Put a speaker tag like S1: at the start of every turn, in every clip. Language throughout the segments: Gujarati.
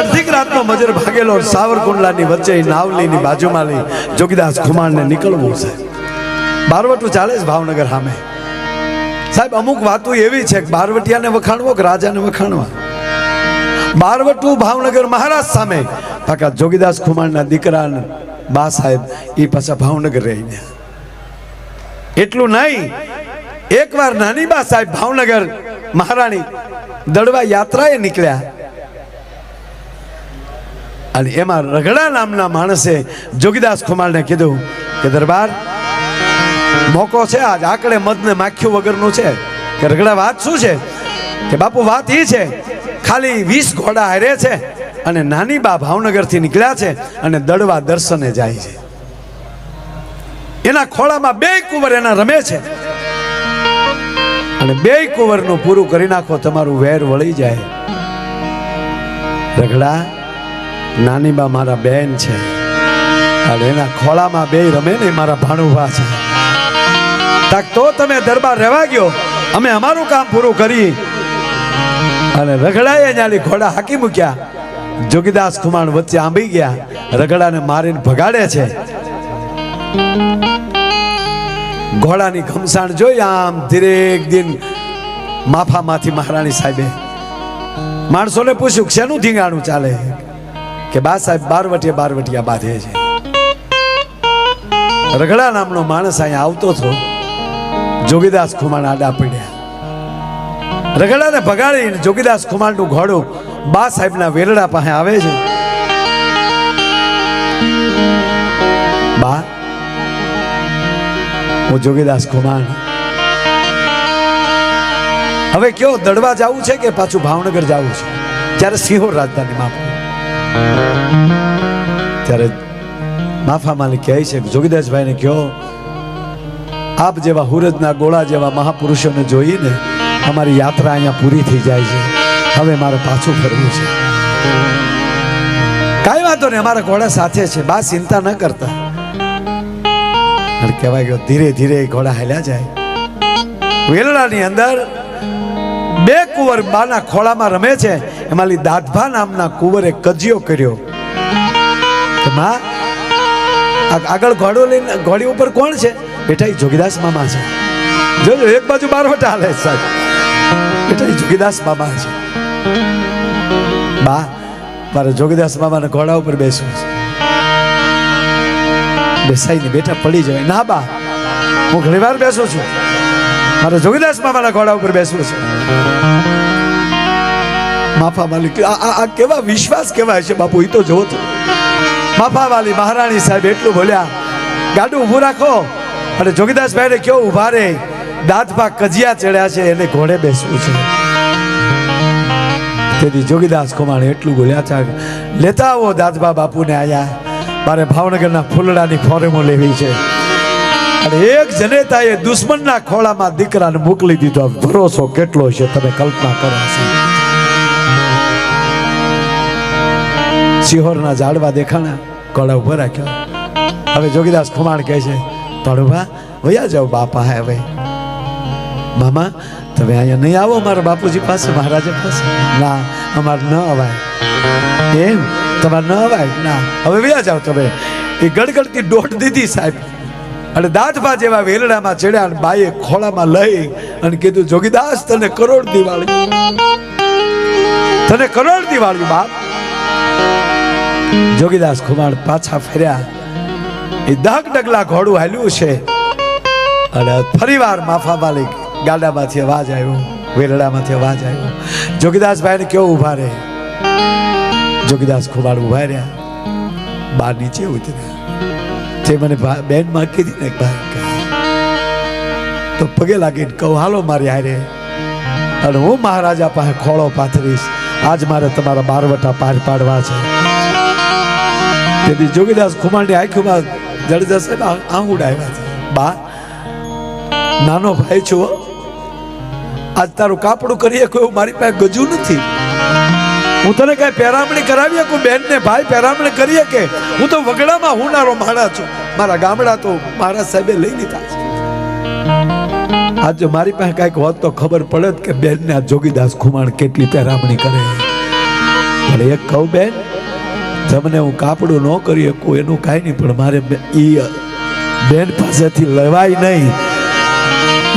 S1: અડધીક રાતનો મજર ભાગેલો સાવરકુંડલાની વચ્ચે નાવલીની બાજુમાં લઈ જોગીદાસ ખુમાણને નીકળવું છે. બારવટું ચાલે છે ભાવનગર સામે. સાહેબ, અમુક વાતો એવી છે કે બારવટિયાને વખાણવો કે રાજાને વખાણવા. બારવટું ભાવનગર મહારાજ સામે. પાકા જોગીદાસ ખુમાણના દીકરા બા સાહેબ એ પાછા ભાવનગર રહીને એટલું નહીં એકવાર નાની બા સાહેબ ભાવનગર મહારાણી દડવા યાત્રાએ નીકળ્યા. અને એમાં રગડા નામના માણસે જોગીદાસ કુમારને કીધું કે દરબાર, મોકો છે આજ. આકડે મધને માખ્યું વગરનું છે. કે રગડા વાત શું છે? કે બાપુ, વાત એ છે, ખાલી વીસ ઘોડા હારે છે અને નાની બા ભાવનગરથી નીકળ્યા છે અને દડવા દર્શને જાય છે. એના ખોળામાં બે કુંવર એના રમે છે. અને બે કુંવરનું પૂરું કરી નાખો, તમારું વેર વળી જાય. રગડા નાની બા મારા બેન છે. અને એના ખોળામાં બે રમે ને મારા ભાણુભા છે. તાક તો તમે દરબાર રહેવા ગયો. અમે અમારું કામ પૂરું કરી. અને રગડાએ જ્યાંથી ઘોડા હાકી મૂક્યા. જોગીદાસ કુમાર વચ્ચે આંબી ગયા. રગડાને મારીને ભગાડે છે. ઘોડાની ઘમસાણ જોઈ આમ ધીરેક દિન માફામાંથી મહારાણી સાહેબે માણસોને પૂછ્યું શેનું ધીંગાણું ચાલે? કે બા સાહેબ, બારવટીએ બારવટીયા બાંધે છે. રગડા નામનો માણસ અહીંયા આવતો હતો. જોગીદાસ ખુમાણ આડા પડ્યા. રગડાને ભગાડીને જોગીદાસ ખુમાણનું ઘોડું બા સાહેબના વેરડા પાસે આવે છે. બા, હું જોગીદાસ ખુમાણ. હવે કયો દડવા જવું છે કે પાછું ભાવનગર જવું છે? ત્યારે સિંહોર રાજધાનીમાં ત્યારે માફા માલિક કહે છે કે જોગીદાસભાઈને કહો, આપ જેવા હુરજના ગોળા જેવા મહાપુરુષોને જોઈને અમારી યાત્રા અહીંયા પૂરી થઈ જાય છે. હવે મારે પાછું ફરવું છે. કાંઈ વાંધો નહીં, અમારા ઘોડા સાથે છે, બા ચિંતા ન કરતા. કહેવાય ગયો ધીરે ધીરે ઘોડા હાલ્યા જાય. વેલડાની અંદર બે કુંવર બાના ખોળામાં રમે છે. એમાં દાદભા નામના કુંવરે કજિયો કર્યો. માં આગળ ઘોડો લઈને, ઘોડી ઉપર કોણ છે? બેટા જોગીદાસ મામા છે. જોજો, એક બાજુ બારવટા હાલે સાહેબ. બેટા જોગીદાસ મામા છે. બા મારે જોગીદાસ મામાને ઘોડા ઉપર બેસવું છે. બેસાઈને બેટા પડી જાય. ના બા, હું ઘણી વાર બેસું છું. મારે જોગીદાસ મામાના ઘોડા ઉપર બેસવું છે. માફા માલિક, આ કેવા વિશ્વાસ કહેવાય છે બાપુ એ તો જોવો તો. માફા વાલી મહારાણી સાહેબ એટલું બોલ્યા, ગાડું ઊભું રાખો. અને જોગીદાસભાઈને કયો ઊભા રે. દાંતમાં કજિયા ચડ્યા છે, એને ઘોડે બેસવું છે. તેથી જોગીદાસ કુમાર એટલું બોલ્યા છે લેતા આવો દાદબા બાપુને આયા. મારે ભાવનગરના ફૂલડાની ફોરેમો લેવી છે. અને એક જનેતાએ દુશ્મનના ખોળામાં દીકરાને મોકલી દીધો. ભરોસો કેટલો છે તમે કલ્પના કરો સિહોરના ઝાડવા દેખાણા કોળા ઊભો રાખ્યો. હવે જોગીદાસ ખુમાણ કહે છે તળવા વયા જાઓ બાપા હે હવે. મામા, તમે અહીંયા નહીં આવો મારા બાપુજી પાસે, મહારાજા પાસે. ના, અમારે ન અવાય. એમ? તમારે ન અવાય? ના. હવે વ્યા જાઓ તમે. એ ગડગડતી દોઢ દીધી સાહેબ. અને દાંતભા જેવા વેલડામાં ચડ્યા અને બાઈએ ખોળામાં લઈ અને કીધું, જોગીદાસ, તને કરોડ દિવાળી. તને કરોડ દિવાળી, બાપ. જોગીદાસ ખુમાણ પાછા ફેર્યા. એ દાગ ડગલા ઘોડું હાલ્યું છે. અને ફરીવાર માફા માલિક ગાડામાંથી અવાજ આવ્યો વેરડામાંથી અવાજ આવ્યો. જોગીદાસભાઈને કેવો ઊભા રહે? જોગીદાસ ખુમાણ ઊભા રહ્યા. બાર નીચે ઉતર્યા. તે મને બેનમાં કીધી ને ભાઈ તો પગે લાગીને કહું, હાલો મારી હારે. અને હું મહારાજા પાસે ખોળો પાથરીશ. આજ મારે તમારા બારવટા પાર પાડવા છે. તેથી જોગીદાસ ખુમાણની આંખોમાં જડેજા સાહેબ આંગુડ આવ્યા છે. બા, નાનો ભાઈ છું આજ તારું કાપડું કરીએ કોઈ મારી પાસે ગજુ નથી. હું તને કઈ પેરામણી કરાવી શકું? બેન ને ભાઈ, પેરામણી કરીએ કે? હું તો વગડામાં હુનારો માણા છું. મારા ગામડા તો મારા સાહેબે લઈ લીધા છે. આજે મારી પાસે કંઈક હોત તો ખબર પડે કે બેન ને આ જોગીદાસ ખુમાણ કેટલી પેરામણી કરે. પણ એક કહું બેન તમને હું કાપડું ન કરી શકું, એનું કાંઈ નહીં, પણ મારે ઈ બેન પાસેથી લેવાય નહીં.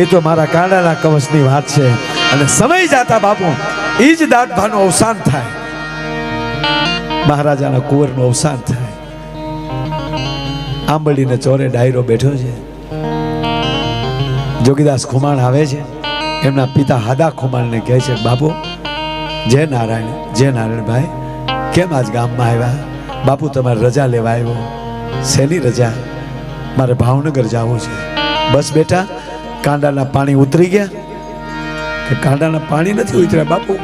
S1: એ તો મારા કાંડાના કવચની વાત છે. અને સમય જાતા બાપુ એ જ દાદભાનું અવસાન થાય. મહારાજાના કુંવરનું અવસાન થાય. આંબળીને ચોરે ડાયરો બેઠો છે. જોગીદાસ ખુમાણ આવે છે. એમના પિતા હાદા ખુમાણને કહે છે, બાપુ, જય નારાયણ, જય નારાયણભાઈ, કેમ આજ ગામમાં આવ્યા? બાપુ, તમારે રજા લેવા આવ્યો. શેની રજા? મારે ભાવનગર જવું છે. બસ બેટા, કાંડાના પાણી ઉતરી ગયા. કાંડાના પાણી નથી ઉતર્યા. બાપુ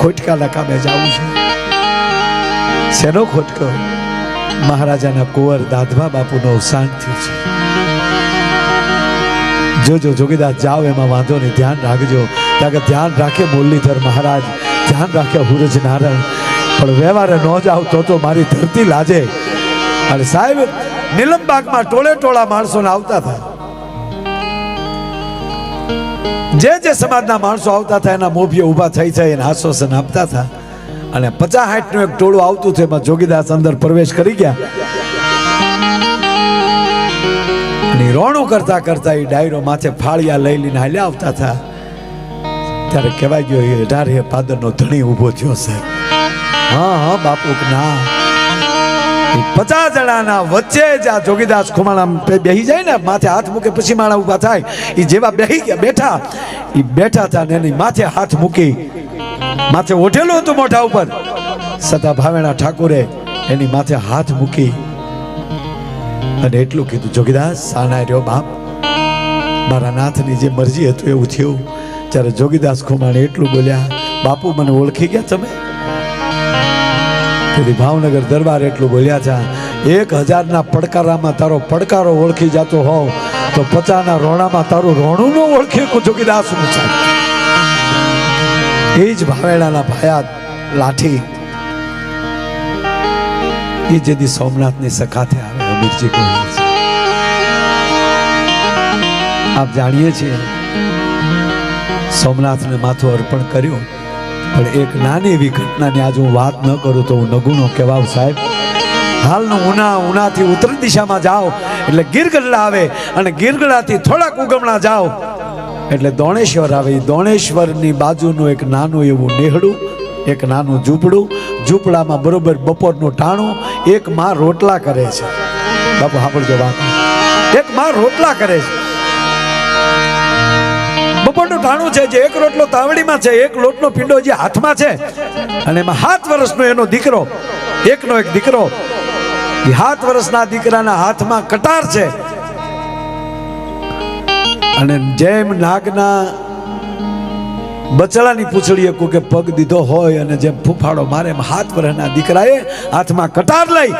S1: ખોટકાના કામે જવું છે. શેનો ખોટકો? મહારાજાના કુંવર દાદભા બાપુનો અવસાન થયું છે. જોજો, જોગીદાસ, જાઓ, એમાં વાંધો નહીં. ધ્યાન રાખજો. કારણ કે ધ્યાન રાખે મુરલીધર મહારાજ. ધ્યાન રાખે હુરજ નારાયણ. પણ વ્યવહારે ન જાવ તો તો મારી ધરતી લાજે. અને સાહેબ નિલમબાગમાં ટોળે ટોળા માણસોને આવતા હતા. જે જે સમાજના માણસો આવતા હતા એના મોભીઓ ઊભા થઈ થઈ એને આશ્વાસન આપતા હતા અને પચાસ હાઠનું એક ટોળું આવતું હતું, એમાં જોગીદાસ અંદર પ્રવેશ કરી ગયા. અને રોણું કરતા કરતા એ ડાયરો માથે ફાળિયા લઈ લઈને હાલ્યા આવતા હતા. ત્યારે કહેવાય ગયો, એ અઢારે પાદરનો ધણી ઊભો થયો છે. હા હા, બાપુ, ના. પચાસ જણાના વચ્ચે જ આ જોગીદાસ ખુમાણા બેહી જાય ને, માથે હાથ મૂકે પછી માણા ઊભા થાય. એ જેવા બેહી ગયા, બેઠા. એ બેઠા હતા ને એની માથે હાથ મૂકી. માથે ઓઢેલું હતું મોઢા ઉપર. સદા ભાવેણા ઠાકુરે એની માથે હાથ મૂકી. અને એટલું કીધું, જોગીદાસ સાના રહ્યો બાપ? મારા નાથની જે મરજી હતું એવું થયું. જ્યારે જોગીદાસ ખુમાણે એટલું બોલ્યા, બાપુ, મને ઓળખી ગયા તમે? તેથી ભાવનગર દરબાર એટલું બોલ્યા છે, એક હજારના પડકારામાં તારો પડકારો ઓળખી જતો હોવ તો પચાના રોણામાં તારું રોણું નો ઓળખે કો જોગીદાસનું એ જ ભાવેડાના ભાયા લાઠી. એ જેથી સોમનાથની સખાથે આવે અમીરજી આપ જાણીએ છીએ, સોમનાથને માથું અર્પણ કર્યું. પણ એક નાની એવી ઘટનાની આજે હું વાત ન કરું તો હું નગુણો કહેવાવ સાહેબ. હાલનું ઉના ઉનાથી ઉત્તર દિશામાં જાઓ, એટલે ગીરગઢડા આવે અને ગીરગઢડાથી થોડાક ઉગમણા જાઓ. એટલે દોણેશ્વર આવે. દોણેશ્વરની બાજુનું એક નાનું એવું નેહડું, એક નાનું ઝૂંપડું. ઝૂંપડામાં બરોબર બપોરનું ટાણું, એક માં રોટલા કરે છે. બાપુ, સાંભળજો વાત. એક માં રોટલા કરે છે. બપોરનું ઠાણું છે જે એક રોટલો તાવડીમાં છે, એક લોટનો પીંડો જે હાથમાં છે. અને એમાં સાત વર્ષનો એનો દીકરો, એકનો એક દીકરો, એ સાત વર્ષના દીકરાના હાથમાં કટાર છે. અને જેમ નાગના બચડાની પૂછડીએ કોકે પગ દીધો હોય અને જેમ ફૂફાડો મારે હાથ એના દીકરાએ હાથમાં કટાર લઈ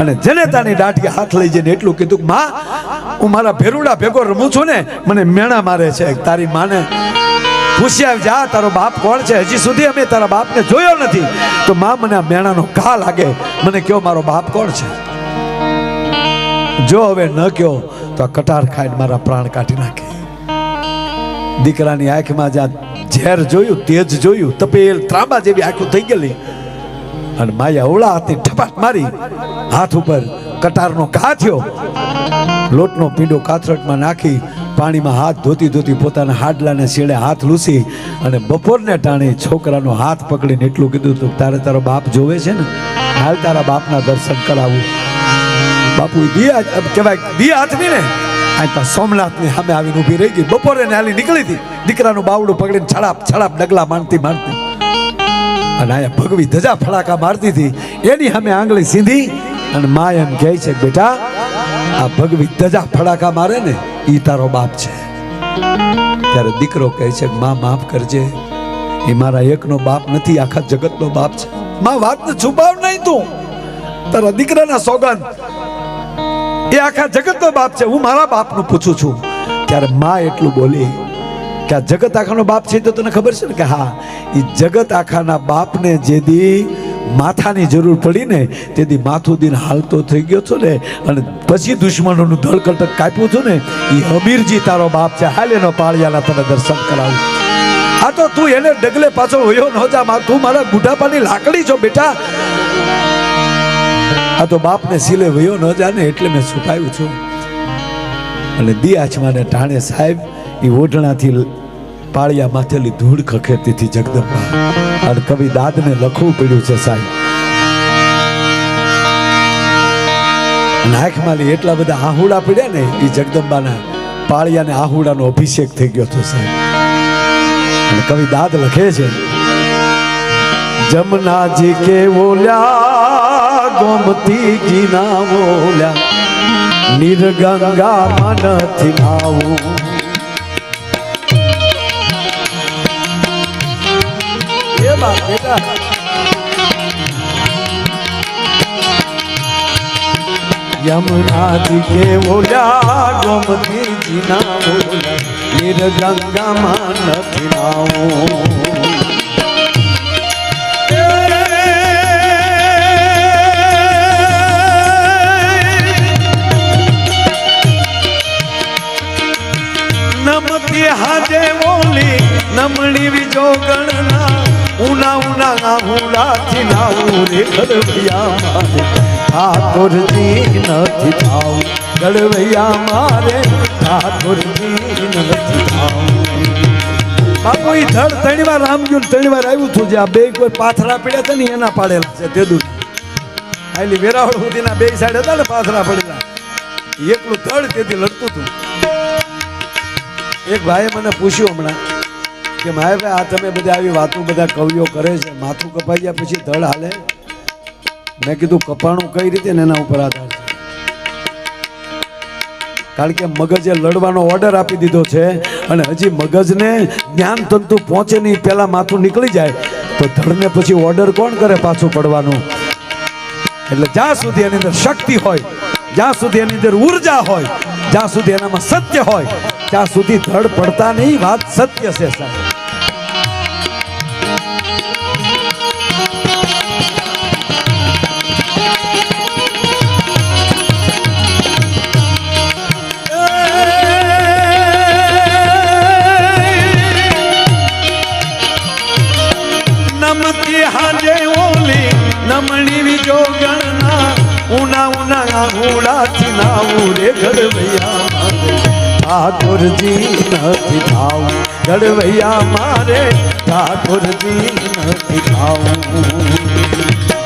S1: અને જેને તાની દાઢી હાથ લઈ જઈને એટલું કીધું કે, માં, હું મારા ભેરુડા ભેગો રમું છું ને, મને મેણા મારે છે. તારી માને પૂછ્યા જા, તારો બાપ કોણ છે? હજી સુધી અમે તારા બાપને જોયો નથી. તો માં, મને આ મેણાનો ઘા લાગે. મને કયો મારો બાપ કોણ છે? જો હવે ન કયો, તો આ કટાર ખાઈને મારા પ્રાણ કાઢી નાખે. દીકરાની આંખમાં જ્યાં ઝેર જોયું, તેજ જોયું, તપેલ ત્રાંબા જેવી આંખો થઈ ગયેલી. અને માયા ઓળા હાથની ઠપાટ મારી, હાથ ઉપર કટારનો ઘા થયો. લોટનો પીંડો કાથરટમાં નાખી, પાણીમાં હાથ ધોતી ધોતી પોતાના હાડલાને શેડે હાથ લૂસી અને બપોરને ટાણે છોકરાનો હાથ પકડીને એટલું કીધું તું, તારે તારો બાપ જોવે છે ને? હાલ તારા બાપના દર્શન કરાવું. બાપુ દિયા, કહેવાય, દિયા હાથની ને આ તો સોમનાથની સામે આવીને ઊભી રહી ગઈ. બપોરે હાલી નીકળી હતી. દીકરાનું બાવડું પકડીને છડાપ છડાપ ડગલા મારતી મારતી. અને આયા ભગવી ધજા ફડાકા મારતી હતી. એની સામે આંગળી સીધી અને મા એમ કહે છે બેટા, આ ભગવી ધજા ફડાકા મારે ને એ તારો બાપ છે. ત્યારે દીકરો કહે છે માં, માફ કરજે. એ મારા એકનો બાપ નથી, આખા જગતનો બાપ છે. મા વાતને છુપાવ નહીં તું. તારા દીકરાના સોગંદ એ આખા જગતનો બાપ છે. હું મારા બાપનું પૂછું છું. ત્યારે માં એટલું બોલી કે આ જગત આખાનો બાપ છે તો તને ખબર છે ને કે હા એ જગત આખાના બાપને જેદી માથાની જરૂર પડી ને તેથી માથું દિન હાલતો થઈ ગયો છો ને અને પછી દુશ્મનોનું ધળકટક કાપ્યું છું ને એ અમીરજી તારો બાપ છે. હાલ એનો પાળિયાના તને દર્શન કરાવું. આ તો તું એને ડગલે પાછો વયો ન જા. તું મારા બુઢાપાની લાકડી છો બેટા. આ તો બાપને સિલે વયો ન જાને એટલે મેં છુપાયું છું. અને દી ટાણે સાહેબ એ ઓઢણાથી પાળિયા માથેલી ધૂળ ખખેરતીથી જગદંબા. અને કવિ દાદને લખવું પડ્યું છે સાહેબ. નાખમાલી એટલા બધા આહુડા પડ્યા ને એ જગદંબાના પાળિયાને આહુડાનો અભિષેક થઈ ગયો હતો સાહેબ. અને કવિ દાદ લખે છે, જમનાજી કે ઓલ્યા ગોમતીજી જીના બોલ્યા, નિર્ગંગા મનથી નાવું એ બાપ બેટા. યમુનાજી કે બોલ્યા ગોમતીજી ના બોલ્યા નિર્ગંગામાં નથી નાવું નમણી વિજો ગણના, ઉના ઉના આહુડાથી નાવું રે ગળવૈયા ઠાકોરજી નથી થાવ ગળવૈયા મારે ઠાકોરજી નથી થાવ બાપુ, ઈ ધડ ત્રણ વાર રામ ત્રણી વાર આવ્યું હતું જે આ બે કોઈ પાથરા પડ્યા હતા ને એના પાડેલા છે, તે દૂર આટલી વેરાવળ સુધીના બે સાઈડ હતા ને પાથરા પડેલા. એકલું ધડ તેથી લડતું હતું. એક ભાઈએ મને પૂછ્યું હમણાં કે માય આ તમે બધા આવી વાતો બધા કવિઓ કરે છે, માથું કપાઈ ગયા પછી ધડ હાલે? મેં કીધું, કપાણું કઈ રીતે એના ઉપર આધાર છે? કારણ કે મગજે લડવાનો ઓર્ડર આપી દીધો છે અને હજી મગજને જ્ઞાન તંતુ પહોંચે નહીં, પહેલાં માથું નીકળી જાય. તો ધડને પછી ઓર્ડર કોણ કરે પાછું પડવાનું? એટલે જ્યાં સુધી એની અંદર શક્તિ હોય, જ્યાં સુધી એની અંદર ઊર્જા હોય, જ્યાં સુધી એનામાં સત્ય હોય, ત્યાં સુધી ધડ પડતા નહીં, વાત સત્ય છે સાહેબ. આહુડાથી નાવું રે ગળવૈયા ઠાકોરજી નથી થાવું. ગળવૈયા મારે. ઠાકોરજી નથી થાવું.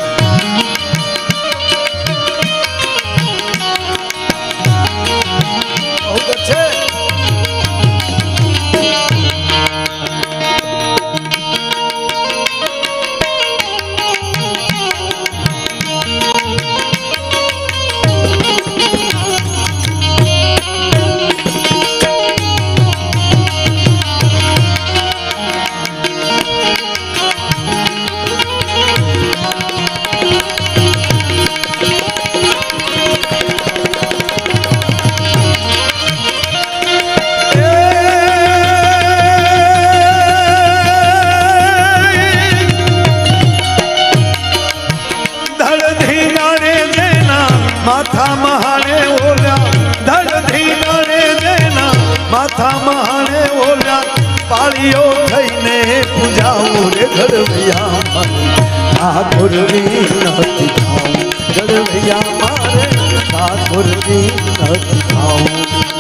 S1: ઠાકોરની નથી ખાઉં ઘડવૈયા મારે ઠાકોરની નથી ખાવું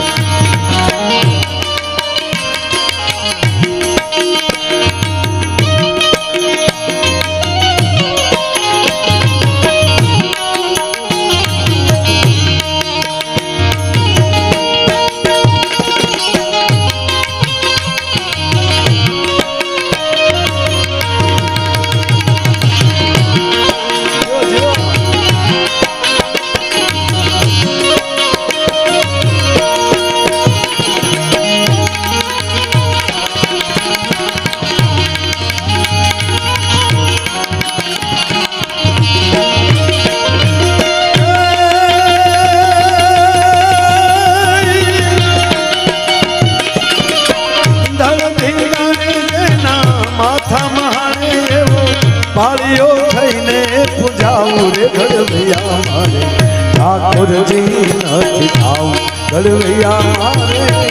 S1: ઠાકોરજી નથી ખાવ ગળવૈયા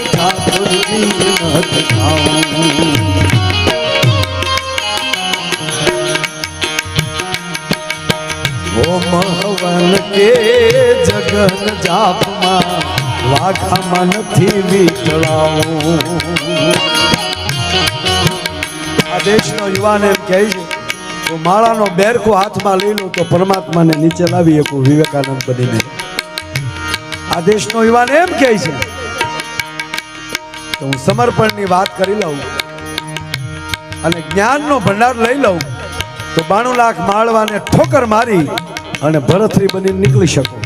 S1: ઠાકોરજી નથી ખાવ હવન કે જગન જાપમાં વાઘામાં નથી વીતળાવું આ દેશનો યુવાન એમ કહે છે તો માળાનો બેરખો હાથમાં લઈ લઉં તો પરમાત્માને નીચે લાવી શકું, વિવેકાનંદ બનીને. આ દેશનો યુવાન એમ કહે છે તો હું સમર્પણની વાત કરી લઉં અને જ્ઞાનનો ભંડાર લઈ લઉં તો બાણું લાખ માળવાને ઠોકર મારી અને ભરતરી બની નીકળી શકું.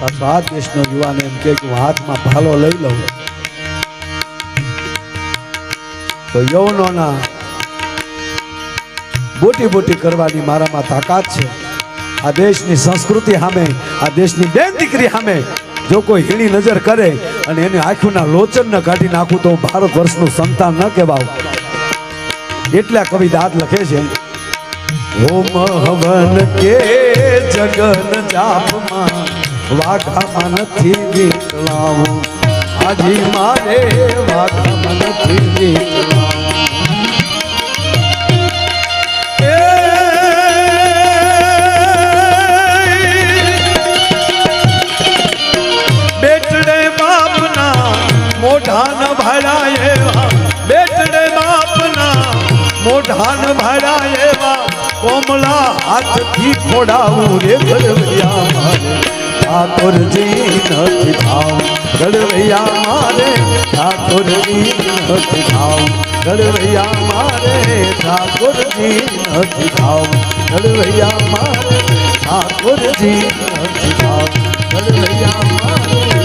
S1: પાછો આ દેશનો યુવાન એમ કે હું હાથમાં ભાલો લઈ લઉં. તો યૌવનોના બોટી બોટી કરવાની મારામાં તાકાત છે. આ દેશની સંસ્કૃતિ સામે, આ દેશની બેન દીકરી સામે જો કોઈ હીણી નજર કરે અને એની આંખોના લોચન કાઢી નાખું તો ભારત વર્ષનું સંતાન ન કહેવાવું એટલે કવિ દાદ લખે છે. ઓમ હવન કે જગન જાપમાં વાઘામાં નથી વીટલાવું આજી મારે વાઘામાં નથી વીટલાવું મોઢાન ભરાય એવા. બેટડે બાપના મોઢાન ભરાય એવા. કોમલા હાથથી ખોડાવું રે ગળવૈયા મારે. ઠાકોરજી નથી થાવ ગળવૈયા મારે, ઠાકોરજી નથી થાવ ગળવૈયા મારે, ઠાકોરજી નથી થાવ ગળવૈયા મારે, ઠાકોરજી નથી થાવ ગળવૈયા મારે